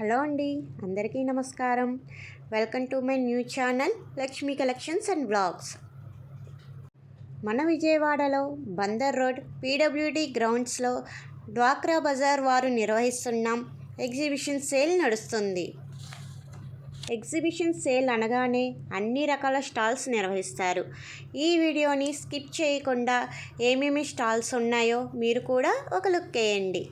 Hello అండి అందరికీ నమస్కారం. Welcome to my new channel Lakshmi collections and blogs మన విజయవాడలో బందర్ రోడ్ పీడబ్ల్యూడి గ్రౌండ్స్లో డ్వాక్రా బజార్ వారు నిర్వహిస్తున్న ఎగ్జిబిషన్ సేల్ నడుస్తుంది. ఎగ్జిబిషన్ సేల్ అనగానే అన్ని రకాల స్టాల్స్ నిర్వహిస్తారు. ఈ వీడియోని స్కిప్ చేయకుండా ఏమేమి స్టాల్స్ ఉన్నాయో మీరు కూడా ఒక లుక్ వేయండి.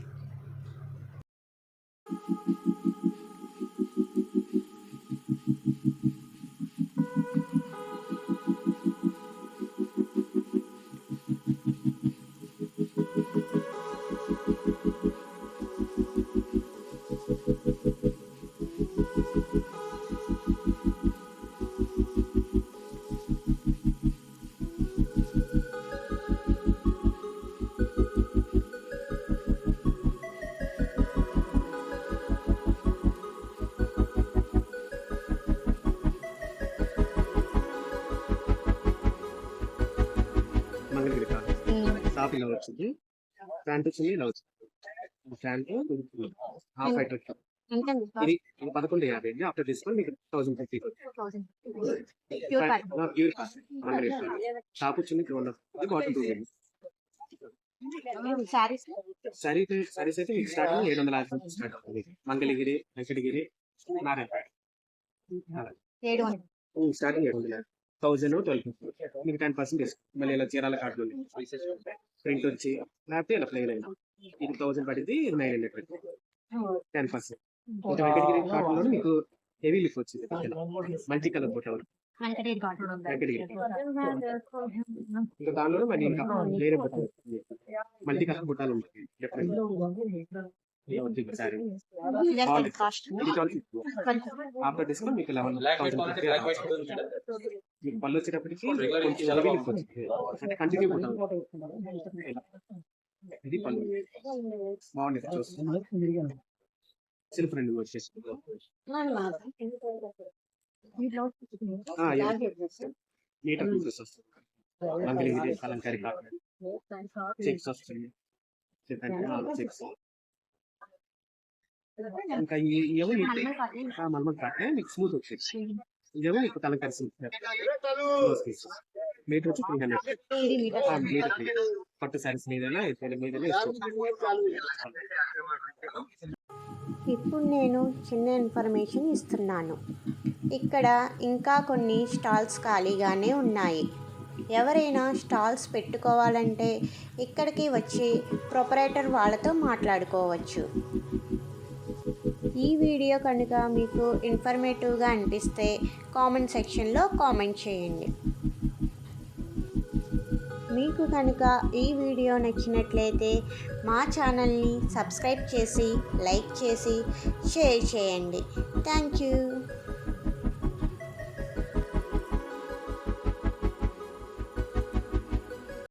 ఇలా వచ్చింది ప్యాంట్ వచ్చింది ఇలా వచ్చింది ప్యాంట్ హాఫ్ హైట్ వచ్చింది ఇది పదకొండు యాభై అండి. ఆఫ్టర్ డిస్కౌంట్ మీకు థౌసండ్ ఫిఫ్టీ. ప్యూర్ టాప్ వచ్చింది ఉండదు బాటమ్ టూ సరీ సరీస్ అయితే మీకు స్టార్టింగ్ ఏడు వందల యాభై నుంచి స్టార్ట్ అవుతుంది. మంగళగిరి వెంకటగిరి నారాయణపేట. స్టార్టింగ్ ఏడు వందల థౌసండ్ ట్వెల్వ్ ఫిఫ్టీ. మీకు టెన్ పర్సెంట్ డిస్కౌంట్ మళ్ళీ ఇలా చీరాల కార్డు ఉంది ప్రింట్ వచ్చి లేకపోతే ఇలా ప్లేన్ అయినా. ఇది థౌసండ్ పడింది ఇది నైన్ హండ్రెడ్ పడింది టెన్ పర్సెంట్. కార్డులో మీకు హెవీ లిఫ్ వచ్చింది. మల్టీ కలర్ బుట్ట ఇంకా దానిలో మరి ఇంకా వేరే బుట్ట మల్టీ కలర్ బుట్టాలు ఉంటాయి. ఆఫ్టర్ డిస్కౌంట్ మీకు లెవెన్ మీకు పళ్ళు వచ్చేటప్పటికి కొంచెం హెవీ లిఫ్ వచ్చింది అంటే కంటిన్యూ బుట్ట ఇలా. ఇది పళ్ళు బాగుంది. చూస్తుంది సిల్ఫ్ రెండు వచ్చేసి నీట్ పీసెస్ వస్తుంది మంగళగిరి కలంకారీ కాకుండా. చెక్స్ వస్తుంది చెక్స్ ఇంకా ఈ- ఇవేమో మల్మల్ కాటే మీకు స్మూత్ వచ్చేసి ఇదేమో ఇప్పుడు కలంకారీ మీటర్ వచ్చి త్రీ హండ్రెడ్ మీటర్ పట్టు సారీస్ మీదైనా మీదైనా ఇప్పుడు నేను చిన్న ఇన్ఫర్మేషన్ ఇస్తున్నాను. ఇక్కడ ఇంకా కొన్ని స్టాల్స్ ఖాళీగానే ఉన్నాయి. ఎవరైనా స్టాల్స్ పెట్టుకోవాలంటే ఇక్కడికి వచ్చి ప్రొపరేటర్ వాళ్ళతో మాట్లాడుకోవచ్చు. ఈ వీడియో కనుక మీకు ఇన్ఫర్మేటివ్గా అనిపిస్తే కామెంట్ సెక్షన్లో కామెంట్ చేయండి. మీకు కనుక ఈ వీడియో నచ్చినట్లయితే మా ఛానల్ని సబ్స్క్రైబ్ చేసి లైక్ చేసి షేర్ చేయండి. Thank you